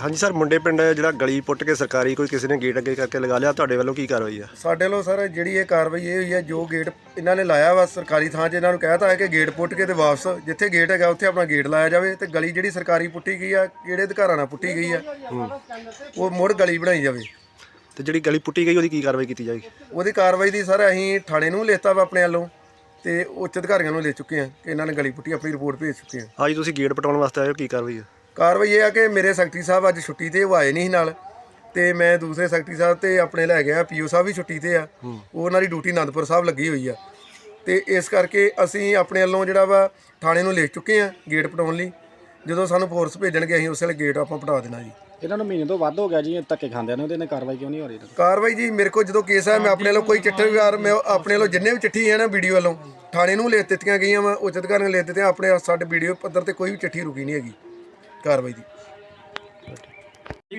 ਹਾਂਜੀ ਸਰ ਮੁੰਡੇ ਪਿੰਡ ਜਿਹੜਾ ਗਲੀ ਪੁੱਟ ਕੇ ਸਰਕਾਰੀ ਕੋਈ ਕਿਸੇ ਨੇ ਗੇਟ ਅੱਗੇ ਕਰਕੇ ਲਗਾ ਲਿਆ ਤੁਹਾਡੇ ਵੱਲੋਂ ਕੀ ਕਾਰਵਾਈ ਆ? ਸਾਡੇ ਲੋ ਸਰ ਜਿਹੜੀ ਇਹ ਕਾਰਵਾਈ ਇਹ ਹੋਈ ਹੈ ਜੋ ਗੇਟ ਇਹਨਾਂ ਨੇ ਲਾਇਆ ਵਾ ਸਰਕਾਰੀ ਥਾਂ 'ਚ ਇਹਨਾਂ ਨੂੰ ਕਹਿਤਾ ਹੈ ਕਿ ਗੇਟ ਪੁੱਟ ਕੇ ਤੇ ਵਾਪਸ ਜਿੱਥੇ ਗੇਟ ਹੈਗਾ ਉੱਥੇ ਆਪਣਾ ਗੇਟ ਲਾਇਆ ਜਾਵੇ ਤੇ ਗਲੀ ਜਿਹੜੀ ਸਰਕਾਰੀ ਪੁੱਟੀ ਗਈ ਆ ਕਿਹੜੇ ਅਧਿਕਾਰਾਂ ਨਾਲ ਪੁੱਟੀ ਗਈ ਆ ਉਹ ਮੁੜ ਗਲੀ ਬਣਾਈ ਜਾਵੇ। ਤੇ ਜਿਹੜੀ ਗਲੀ ਪੁੱਟੀ ਗਈ ਉਹਦੀ ਕੀ ਕਾਰਵਾਈ ਕੀਤੀ ਜਾਏਗੀ? ਉਹਦੀ ਕਾਰਵਾਈ ਦੀ ਸਰ ਅਸੀਂ ਥਾਣੇ ਨੂੰ ਲਿਖਤਾ ਵਾ ਆਪਣੇ ਵੱਲੋਂ ਤੇ ਉੱਚ ਅਧਿਕਾਰੀਆਂ ਨੂੰ ਲੈ ਚੁੱਕੇ ਆ ਕਿ ਇਹਨਾਂ ਨੇ ਗਲੀ ਪੁੱਟੀ ਆਪਣੀ ਰਿਪੋਰਟ ਭੇਜ ਚੁੱਕੇ ਆ। ਅੱਜ ਤੁਸੀਂ ਗੇਟ ਪਟਾਉਣ ਵਾਸਤੇ ਆਏ ਹੋ ਕੀ ਕਾਰਵਾਈ ਆ? ਕਾਰਵਾਈ ਇਹ ਆ ਕਿ ਮੇਰੇ ਸੈਕਟਰੀ ਸਾਹਿਬ ਅੱਜ ਛੁੱਟੀ ਤੇ ਉਹ ਆਏ ਨਹੀਂ ਸੀ ਨਾਲ ਤੇ ਮੈਂ ਦੂਸਰੇ ਸੈਕਟਰੀ ਸਾਹਿਬ ਤੇ ਆਪਣੇ ਲੈ ਗਿਆ ਪੀਓ ਸਾਹਿਬ ਵੀ ਛੁੱਟੀ ਤੇ ਆ। ਉਹ ਉਹਨਾਂ ਦੀ ਡਿਊਟੀ ਆਨੰਦਪੁਰ ਸਾਹਿਬ ਲੱਗੀ ਹੋਈ ਆ। ਤੇ ਇਸ ਕਰਕੇ ਅਸੀਂ ਆਪਣੇ ਵੱਲੋਂ ਜਿਹੜਾ ਵਾ ਥਾਣੇ ਨੂੰ ਲਿਖ ਚੁੱਕੇ ਆ ਗੇਟ ਪਟਾਉਣ ਲਈ। ਜਦੋਂ ਸਾਨੂੰ ਫੋਰਸ ਭੇਜਣਗੇ ਅਸੀਂ ਉਸੇ ਵੇਲੇ ਗੇਟ ਆਪਾਂ ਪਟਾ ਦੇਣਾ ਜੀ। ਇਹਨਾਂ ਨੂੰ ਮਹੀਨੇ ਤੋਂ ਵੱਧ ਹੋ ਗਿਆ ਜੀ ਧੱਕੇ ਖਾਂਦੇ ਨੇ ਉਹਦੇ ਨਾਲ ਕਾਰਵਾਈ ਕਿਉਂ ਨਹੀਂ ਹੋ ਰਹੀ ਕਾਰਵਾਈ ਜੀ ਮੇਰੇ ਕੋਲ ਜਦੋਂ ਕੇਸ ਹੈ ਮੈਂ ਆਪਣੇ ਵੱਲੋਂ ਕੋਈ ਚਿੱਠੀਕਾਰ ਮੈਂ ਆਪਣੇ ਵੱਲੋਂ ਜਿੰਨੇ ਵੀ ਚਿੱਠੀ ਹੈ ਨਾ ਵੀਡੀਓ ਵੱਲੋਂ ਥਾਣੇ ਨੂੰ ਲਿਖ ਦਿੱਤੀਆਂ ਗਈਆਂ ਵਾ ਉੱਚ ਅਧਿਕਾਰੀਆਂ ਨੂੰ ਲਿਖ ਦਿੱਤੀਆਂ ਆਪਣੇ ਸਾਡੇ ਵੀਡੀਓ ਪੱਧਰ ਤੇ ਕੋਈ ਵੀ ਚਿੱਠੀ ਰੁਕੀ ਨਹੀਂ ਹੈਗੀ। ਕਾਰਵਾਈ ਦੀ।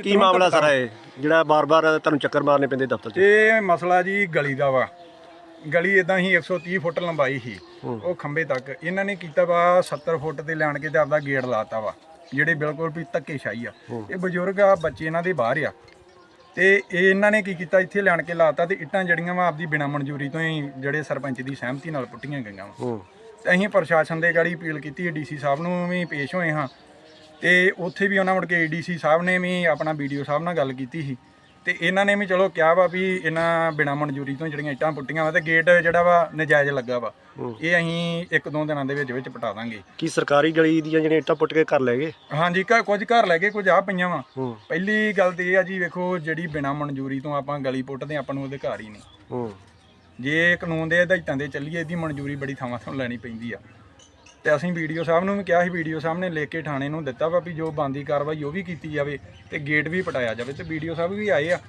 ਕੀ ਮਾਮਲਾ ਸਾਰਾ ਇਹ? ਜਿਹੜਾ ਬਾਰ-ਬਾਰ ਤੁਹਾਨੂੰ ਚੱਕਰ ਮਾਰਨੇ ਪੈਂਦੇ ਦਫ਼ਤਰ 'ਚ? ਇਹ ਮਸਲਾ ਜੀ ਗਲੀ ਦਾ ਵਾ। ਗਲੀ ਇਦਾਂ ਹੀ 130 ਫੁੱਟ ਲੰਬਾਈ ਸੀ। ਉਹ ਖੰਬੇ ਤੱਕ। ਇਹਨਾਂ ਨੇ ਕੀਤਾ ਵਾ 70 ਫੁੱਟ ਤੇ ਲੈਣ ਕੇ ਤੇ ਆਪਦਾ ਗੇਟ ਲਾਤਾ ਵਾ ਜਿਹੜੇ ਬਿਲਕੁਲ ਵੀ ਧੱਕੇਸ਼ਾਹੀ ਆ। ਇਹ ਬਜ਼ੁਰਗ ਆ ਬੱਚੇ ਇਹਨਾਂ ਦੇ ਬਾਹਰ ਆ। ਤੇ ਇਹ ਇਹਨਾਂ ਨੇ ਕੀ ਕੀਤਾ? ਇੱਥੇ ਲੈਣ ਕੇ ਲਾਤਾ ਤੇ ਇੱਟਾਂ ਜੜੀਆਂ ਵਾ ਆਪਦੀ ਬਿਨਾਂ ਮਨਜ਼ੂਰੀ ਤੋਂ ਹੀ ਜਿਹੜੇ ਸਰਪੰਚ ਦੀ ਸਹਿਮਤੀ ਨਾਲ ਪੁੱਟੀਆਂ ਗਈਆਂ ਵਾ। ਅਸੀਂ ਪ੍ਰਸ਼ਾਸਨ ਦੇ ਗਾੜੀ ਅਪੀਲ ਕੀਤੀ ਡੀਸੀ ਸਾਹਿਬ ਨੂੰ ਵੀ ਪੇਸ਼ ਹੋਏ ਹਾਂ। ਤੇ ਉੱਥੇ ਵੀ ਉਹਨਾਂ ਮੁੜ ਕੇ ਡੀਸੀ ਸਾਹਿਬ ਨੇ ਵੀ ਆਪਣਾ ਵੀਡੀਓ ਸਾਹਿਬ ਨਾਲ ਗੱਲ ਕੀਤੀ ਸੀ। ਤੇ ਇਹਨਾਂ ਨੇ ਵੀ ਚਲੋ ਕਿਹਾ ਵਾ ਵੀ ਇਹਨਾਂ ਬਿਨਾਂ ਮਨਜ਼ੂਰੀ ਤੋਂ ਜਿਹੜੀਆਂ ਇੱਟਾਂ ਪੁੱਟੀਆਂ ਵਾ ਤੇ ਗੇਟ ਜਿਹੜਾ ਵਾ ਨਜਾਇਜ਼ ਲੱਗਾ ਵਾ। ਇਹ ਅਸੀਂ ਇੱਕ ਦੋ ਦਿਨਾਂ ਦੇ ਵਿੱਚ ਵਿੱਚ ਪਟਾ ਦਾਂਗੇ। ਕੀ ਸਰਕਾਰੀ ਗਲੀ ਦੀਆਂ ਜਿਹੜੀਆਂ ਇੱਟਾਂ ਪੁੱਟ ਕੇ ਕਰ ਲੈ ਗਏ? ਹਾਂਜੀ ਘਰ ਕੁਝ ਘਰ ਲੈ ਕੇ ਕੁਝ ਆ ਪਈਆਂ ਵਾ। ਪਹਿਲੀ ਗੱਲ ਤੇ ਇਹ ਆ ਜੀ ਵੇਖੋ ਜਿਹੜੀ ਬਿਨਾਂ ਮਨਜ਼ੂਰੀ ਤੋਂ ਆਪਾਂ ਗਲੀ ਪੁੱਟਦੇ ਆਪਾਂ ਨੂੰ ਅਧਿਕਾਰ ਹੀ ਨਹੀਂ। ਜੇ ਕਾਨੂੰਨ ਦੇ ਹਦਾਇਤਾਂ ਦੇ ਚੱਲੀਏ ਇਹਦੀ ਮਨਜ਼ੂਰੀ ਬੜੀ ਥਾਵਾਂ ਤੋਂ ਲੈਣੀ ਪੈਂਦੀ ਆ। ਤੇ ਅਸੀਂ ਵੀਡੀਓ ਸਾਹਿਬ ਨੂੰ ਵੀ ਕਿਹਾ ਸੀ ਵੀਡੀਓ ਸਾਹਿਬ ਨੇ ਲਿਖ ਕੇ ਥਾਣੇ ਨੂੰ ਦਿੱਤਾ ਵਾ ਵੀ ਜੋ ਬੰਦੀ ਕਾਰਵਾਈ ਉਹ ਵੀ ਕੀਤੀ ਜਾਵੇ ਤੇ ਗੇਟ ਵੀ ਪਟਾਇਆ ਜਾਵੇ ਤੇ ਵੀਡੀਓ ਸਾਹਿਬ ਵੀ ਆਏ ਆ।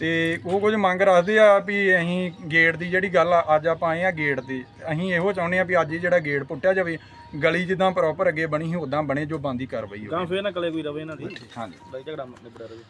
ਤੇ ਉਹ ਕੁਝ ਮੰਗ ਰੱਖਦੇ ਆ ਵੀ ਅਸੀਂ ਗੇਟ ਦੀ ਜਿਹੜੀ ਗੱਲ ਆ ਅੱਜ ਆਪਾਂ ਆਏ ਆ ਗੇਟ ਤੇ ਅਸੀਂ ਇਹੋ ਚਾਹੁੰਦੇ ਆ ਵੀ ਅੱਜ ਇਹ ਜਿਹੜਾ ਗੇਟ ਪੁੱਟਿਆ ਜਾਵੇ ਗਲੀ ਜਿੱਦਾਂ ਪ੍ਰੋਪਰ ਅੱਗੇ ਬਣੀ ਸੀ ਉਦਾਂ ਬਣੇ ਜੋ ਬੰਦੀ ਕਾਰਵਾਈ ਹੋਵੇ। ਫੇਰ ਨਾ ਕਲੇ ਕੋਈ ਰਵੇ ਇਹਨਾਂ ਦੀ। ਹਾਂਜੀ। ਝਗੜਾ ਨਿਬੜਿਆ ਰਵੇ।